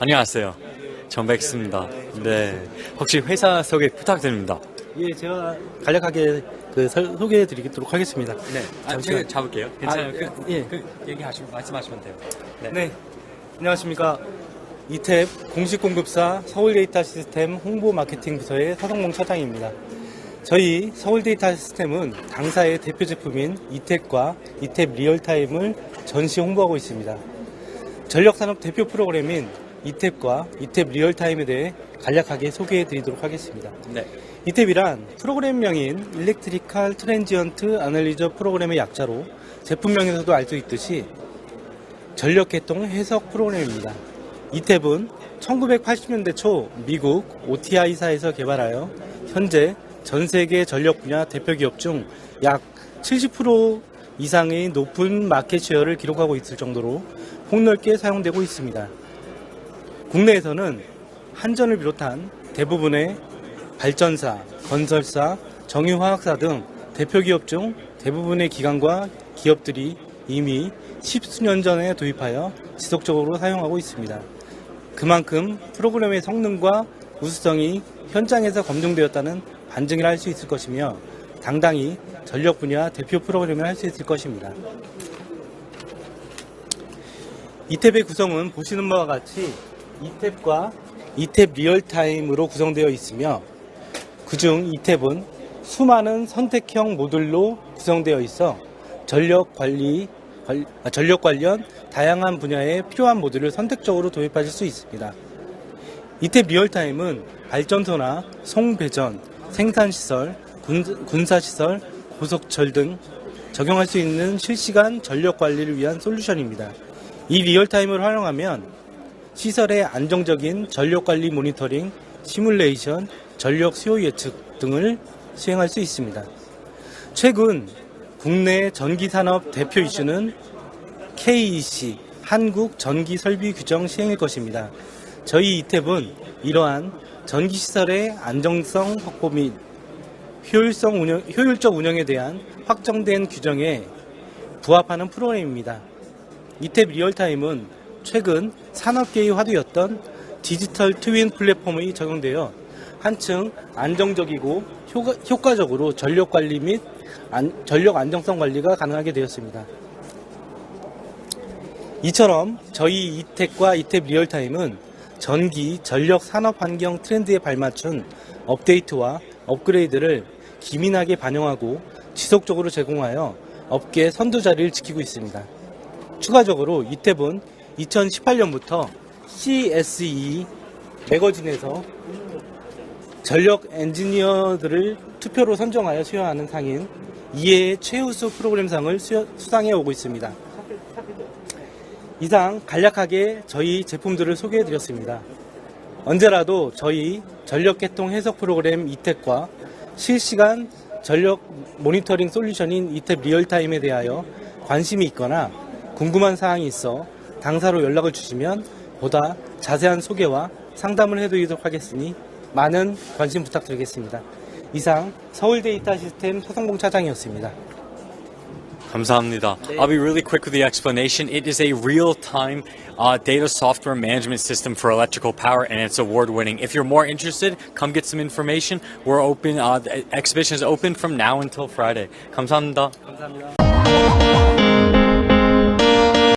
안녕하세요. 정백스입니다. 네. 혹시 회사 소개 부탁드립니다. 예, 제가 간략하게 그 설- 소개해드리도록 하겠습니다. 네. 아, 잠시만요. 제가 잡을게요. 괜찮아요. 아, 그, 예. 그 얘기하시면 말씀하시면 돼요. 네. 네, 안녕하십니까. 이탭 공식 공급사 서울 데이터 시스템 홍보 마케팅 부서의 서성봉 차장입니다. 저희 서울 데이터 시스템은 당사의 대표 제품인 이탭과 이탭 리얼타임을 전시 홍보하고 있습니다. 전력산업 대표 프로그램인 이탭과 이탭 리얼타임에 대해 간략하게 소개해 드리도록 하겠습니다. 네. 이탭이란 프로그램명인 일렉트리칼 트랜지언트 아널리저 프로그램의 약자로 제품명에서도 알 수 있듯이 전력계통 해석 프로그램입니다. 이탭은 1980년대 초 미국 OTI사에서 개발하여 현재 전 세계 전력 분야 대표 기업 중 약 70% 이상의 높은 마켓 쉐어를 기록하고 있을 정도로 폭넓게 사용되고 있습니다. 국내에서는 한전을 비롯한 대부분의 발전사, 건설사, 정유화학사 등 대표 기업 중 대부분의 기관과 기업들이 이미 십수년 전에 도입하여 지속적으로 사용하고 있습니다. 그만큼 프로그램의 성능과 우수성이 현장에서 검증되었다는 반증이라 할수 있을 것이며 당당히 전력 분야 대표 프로그램을 할 수 있을 것입니다. 이탭의 구성은 보시는 바와 같이 이탭과 이탭 리얼타임으로 구성되어 있으며 그중 이탭은 수많은 선택형 모듈로 구성되어 있어 전력 관리 관- 아, 전력 관련 다양한 분야에 필요한 모듈을 선택적으로 도입하실 수 있습니다. 이탭 리얼타임은 발전소나 송배전, 생산시설, 군, 군사시설, 고속철 등 적용할 수 있는 실시간 전력 관리를 위한 솔루션입니다. 이 리얼타임을 활용하면 시설의 안정적인 전력 관리 모니터링, 시뮬레이션, 전력 수요 예측 등을 수행할 수 있습니다. 최근 국내 전기 산업 대표 이슈는 KEC 한국 전기 설비 규정 시행일 것입니다. 저희 이탭은 이러한 전기 시설의 안정성 확보 및 효율성 운영, 효율적 운영에 대한 확정된 규정에 부합하는 프로그램입니다. 이탭 리얼타임은 최근 산업계의 화두였던 디지털 트윈 플랫폼이 적용되어 한층 안정적이고 효과, 효과 적으로 전력 관리 및 안- 전력 안정성 관리가 가능하게 되었습니다. 이처럼 저희 이택과 이탭 리얼타임은 전기, 전력 산업 환경 트렌드에 발맞춘 업데이트와 업그레이드를 기민하게 반영하고 지속적으로 제공하여 업계 선두 자리를 지키고 있습니다. 추가적으로 이탭은 2018년부터 CSE 매거진에서 전력 엔지니어들을 투표로 선정하여 수여하는 상인 이해의 최우수 프로그램상을 수여- 수상해 오고 있습니다. 이상 간략하게 저희 제품들을 소개해 드렸습니다. 언제라도 저희 전력계통 해석 프로그램 이택과 실시간 전력 모니터링 솔루션인 이택 리얼타임에 대하여 관심이 있거나 궁금한 사항이 있어 당사로 연락을 주시면 보다 자세한 소개와 상담을 해드리도록 하겠으니 많은 관심 부탁드리겠습니다. 이상 서울 데이터 시스템 서성봉 차장이었습니다. 감사합니다. I'll be really quick with the explanation. It is a real-time uh, data software management system for electrical power, and it's award-winning. If you're more interested, come get some information. We're open. Uh, the exhibition is open from now until Friday. 감사합니다. 감사합니다.